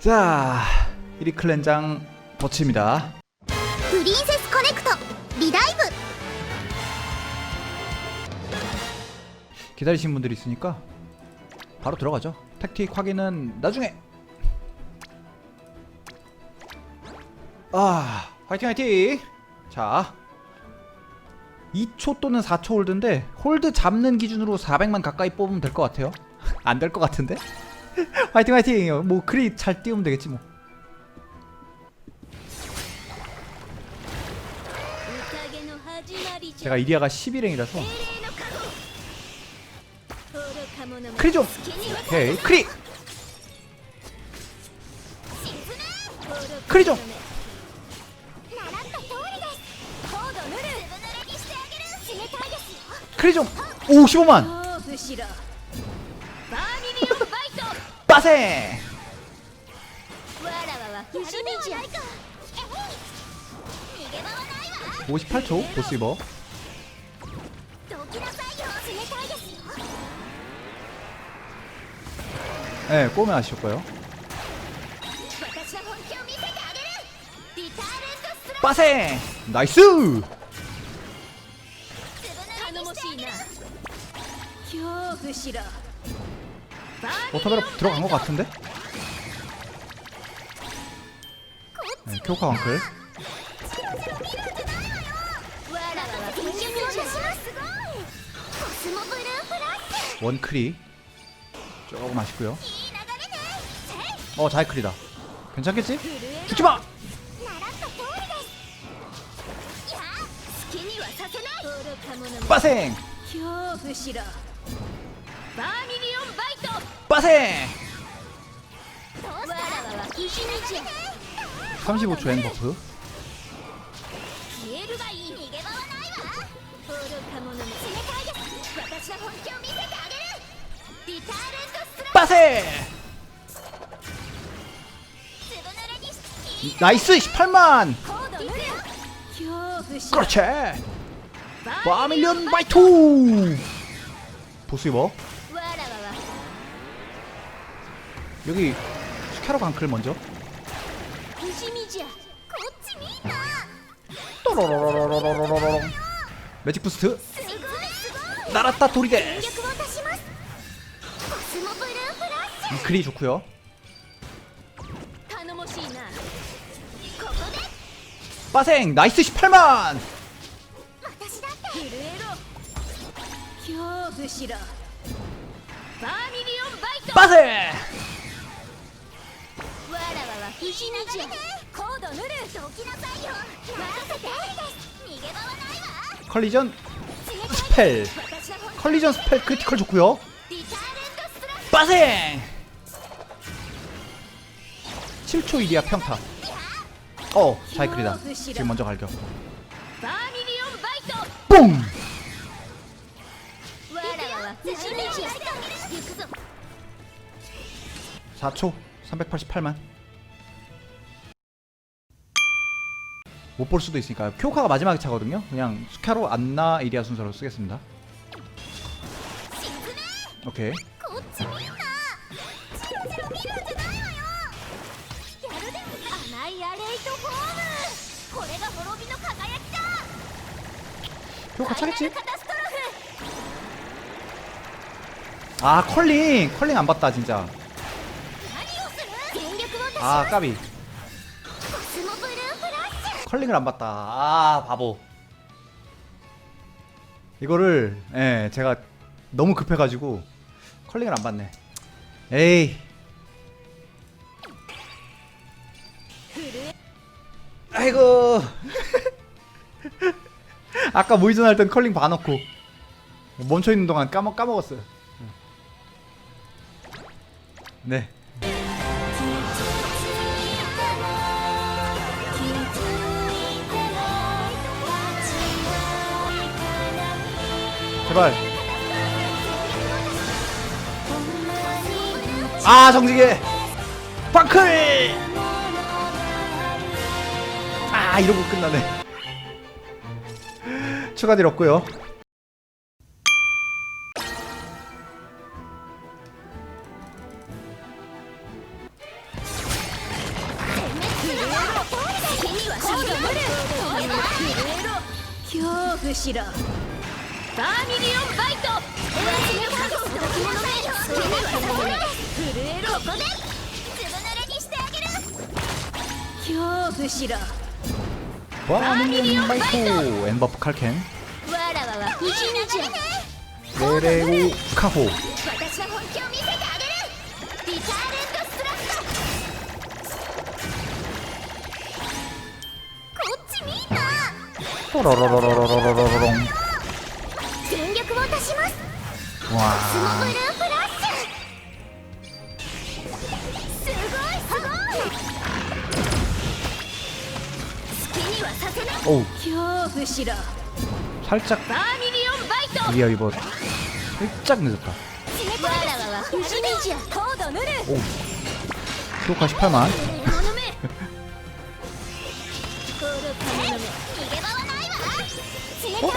자, 1위 클렌장 버치입니다. 프린세스 커넥터 리다이브 기다리신 분들이 있으니까 바로 들어가죠. 택틱 확인은 나중에. 아, 화이팅 화이팅. 자, 2초 또는 4초 홀드인데 홀드 잡는 기준으로 400만 가까이 뽑으면 될 것 같아요. 안 될 것 같은데? 화이팅 화이팅. 뭐 크리 잘 띄우면 되겠지 뭐. 제가 이리아가 11행이라서. 크리 좀. 오케이 크리. 크리 좀. 크리 좀오 15만. 빠세! 58초 보스이버 예, 네, 꼬면 아실거요 빠세! 나이스! 워터베럭 들어간 것 같은데? 네, 교카 왕클 원크리 조금 아쉽고요 어 자이클이다 괜찮겠지? 죽지마! 빠생! 빠세! 35초 엔버프? 빠세! 나이스 18만! 그렇지. 바밀리언 마이투! 보스 입어. 여기 스캐러 강클 먼저. 또로로로로로로로로 매직 부스트. 날았다 도리데. 이클이 좋고요. 빠생 나이스 18만. 빠생. 컬리전 스펠. 컬리전 스펠 크리티컬 좋고요. 빠생! 7초 1이야 평타. 어 자이클이다. 지금 먼저 갈겨. 뽕 사초 388만. 못 볼 수도 있으니까. 큐오카가 마지막에 차거든요. 그냥 스카로 안나 이리아 순서로 쓰겠습니다. 오케이. 큐오카 차겠지? 아 컬링. 컬링 안 봤다 진짜. 아 까비. 컬링을 안 봤다. 아 바보. 이거를 예 제가 너무 급해 가지고 컬링을 안 봤네. 에이. 아이고. 아까 모이전 할 땐 컬링 봐놓고 멈춰 있는 동안 까먹, 까먹었어요. 네 제발. 아 정직해. 방클! 아 이러고 끝나네. 추가 딜 없고요 와, 밀리언 마이토! 엔버프 칼켄. 레레오 카호. 로로로로로로로롱 와. 오우. 살짝 이야 이거 살짝 늦었다. 음. 오. 효과 18만. 어?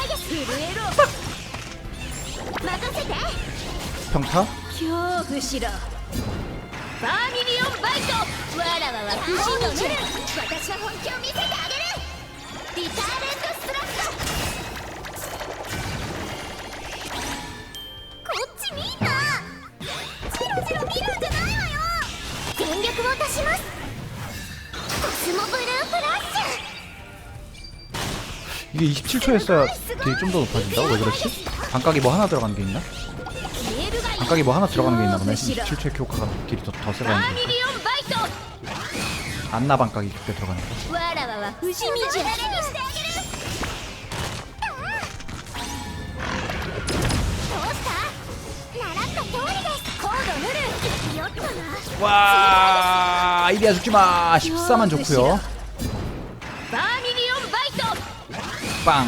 평타? 이게 27초 했어야 딜이 좀 더 높아진다고? 왜 그렇지? 반각이 뭐 하나 들어가는 게 있나? 반각이 뭐 하나 들어가는 게 있나 보네 27초의 효과가 딜이 더, 더 세가 있는 거니까. 안나방까지 그때 들어가는 거지. 와, 아이디야 죽지 마. 14만 좋고요. 빵.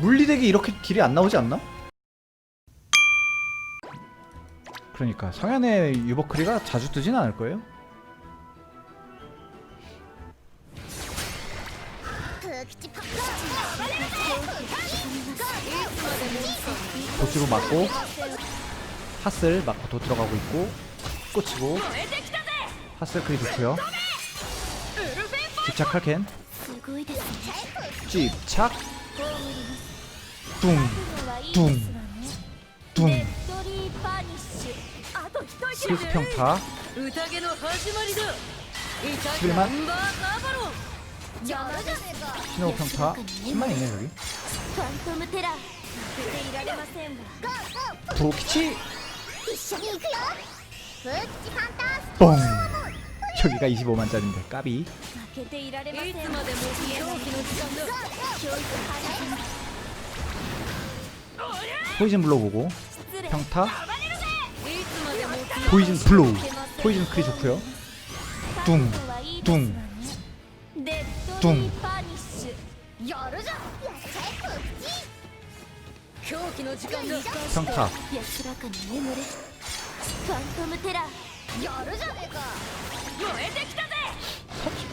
물리덱이 이렇게 길이 안 나오지 않나? 그러니까 성현의 유버크리가 자주 뜨진 않을 거예요. 도치로 맞고 핫슬 맞고 도 들어가고 있고 꽂히고 핫슬 크리 좋고요 집착할 캔 집착 둥 ネ 둥 ドリーパニッシュあと一息 스리스 평타 宴の始まりだ痛スリマンンバーカーバロン邪魔じゃねえか 신호 평타 10만 있네 저기 ファントムテラー負けていられませんわゴーゴー 도키치 一緒に行くよフッチファンタス 뻥 저기가 25만짜리인데 까비 負けていられませんいつまでも狂気の時間だ教育派ね 포이즌 블로우 보고. 네. 평타. 네. 포이즌 블로우 네. 포이즌 크리 좋고요. 둥둥둥. 평타.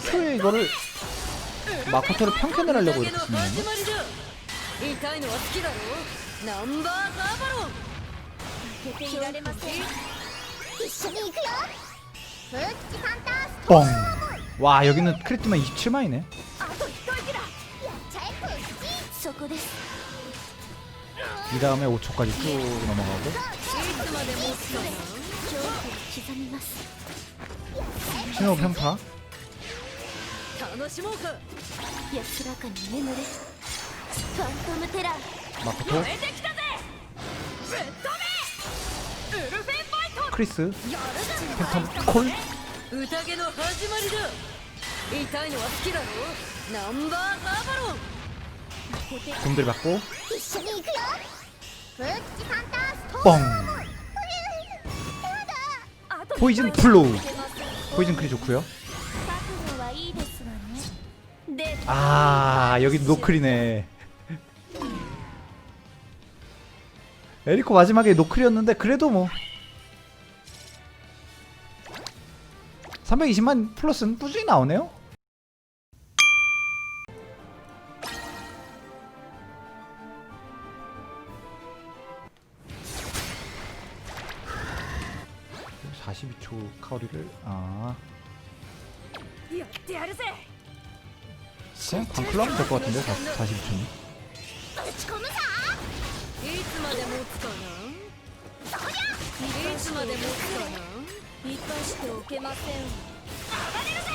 큐에 이거를 마코토를 평캔을 하려고 이렇게 쓰는 거예요? まりだ痛いのは好きだろナンバーカーバロン負けていられません一緒に行くよフッチファンタス 뻥! 와 여기는 크리트만 27만이네 あと一息だやっちゃえこっちそこです 이 다음에 5초까지 쭉 넘어가고 いつまでもつかな恐怖を刻みます 신호 평타 楽しもうか安らかに眠れファントムテラー 마코토? 크리스? 팬텀? 콜? 곰들 받고? 뻥! 포이즌 플로우 포이즌 크리 좋고요. 아 여기 노클이네. 에리코 마지막에 노클이었는데 그래도 뭐. 320만 플러스는 꾸준히 나오네요? 초 카오리를. 아. 광클럽 될것 같은데 40초는? まで持つかなそいつまで持つかなしておけません暴れるぜ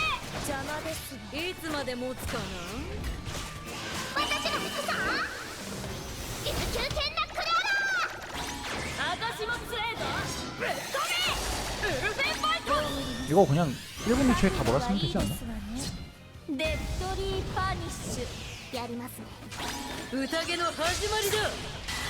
邪魔ですい。つまで持つかな私クラー私もぞぶっ飛ウルフェンバイト이거 그냥미치에 다 몰았으면 되지 않 나? 토리 파니 쉬. 始まりだ。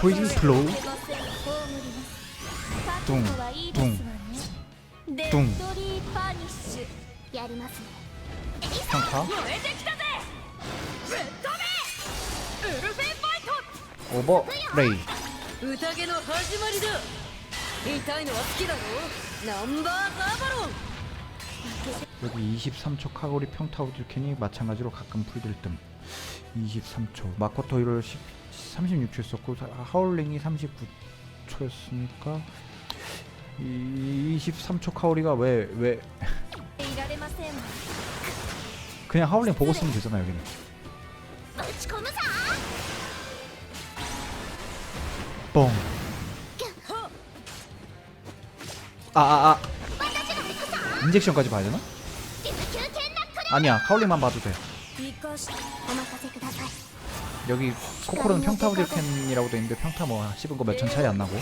보이징 플로우 뚱, 뚱, 뚱 평타. 오버 레이. 여기 23초 카고리 평타 우드캔이 마찬가지로 가끔 풀들 뜸. 23초. 마코토 1월 36초 였었고 하울링이 39초였으니까 23초 카오리가 왜 왜? 그냥 하울링 보고 쓰면 되잖아 여기는. 뻥. 아아아. 인젝션까지 봐야 되나? 아니야 카울링만 봐도 돼. 여기 코코로는 평타 우리캔이라고 돼 있는데 평타 뭐 씹은 거 몇 천 차이 안 나고.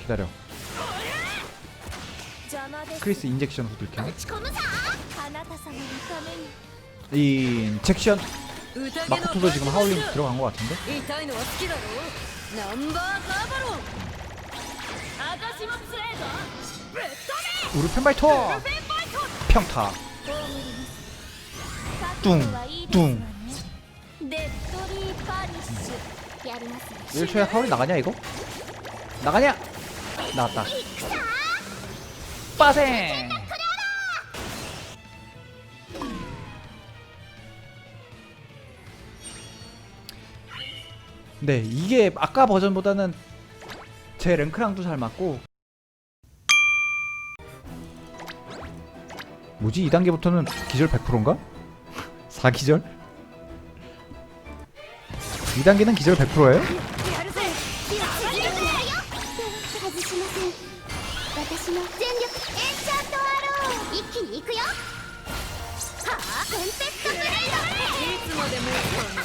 기다려. 크리스 인젝션 후들캔 인젝션. 마코토도 지금 하울링 들어간 거 같은데? 우르펜발토 평타. 뚱뚱. 1초에 하울이 나가냐 이거? 나가냐? 나왔다. 빠생. 네 이게 아까 버전보다는 제 랭크랑도 잘 맞고 뭐지? 2단계부터는 기절 100%인가? 4기절? 2단계는 기절 100%예요?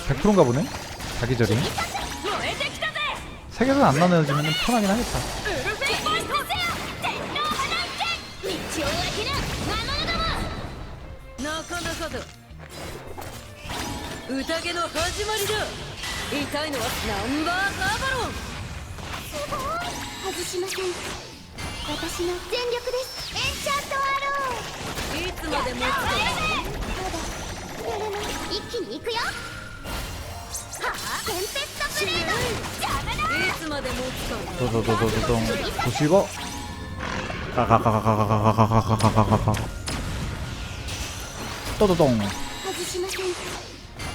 백프로인가 보네? 자기절이 세계선 안 나눠지면 편하긴 하겠다 宴の始まりだ。痛いのはナンバーガーバロン。すごい。外しません。私の全力です。エンチャントアローいつまでもただやれない一気に行くよ。はあテンペストブレードいつまでもどうぞどうぞどドン星が。カカカカカカカカカカカカカドドドン外しません。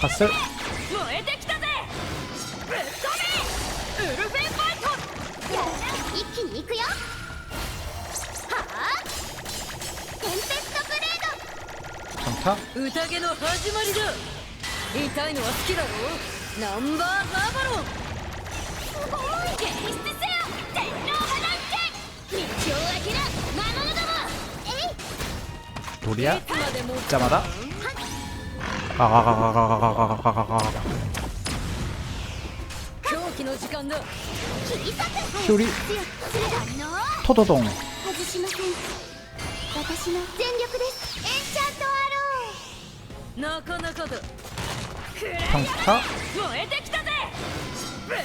ハすス燃えてきたぜ。ぶっ飛べウルフェンファイト。一気に行くよ。はあ？テンペストブレードカウンタ？宴の始まりだ。痛いのは好きだろ。ナンバーババロン。すごい現出せよ。天皇派なん道を開けな魔物ども。えい。とりあえず邪魔だ。あ距離トトトン外しません私の全力ですエンチャントアローなかなかだパンか燃えてきたぜぶっ飛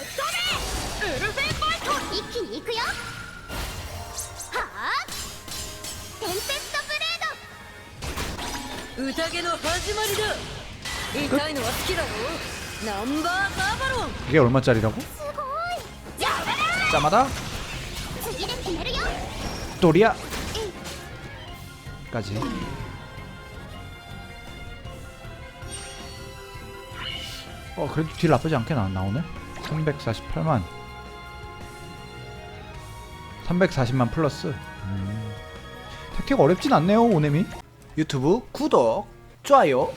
べウルフェンバイト一気に行くよはあテンペストブレード宴の始まりだ 이게 얼마짜리라고? 짜마다. 또리야. 까지. 어 그래도 딜 나쁘지 않게 나, 나오네. 348만. 340만 플러스. 음. 택 어렵진 않네요 오네미 유튜브 구독 좋아요.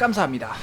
감사합니다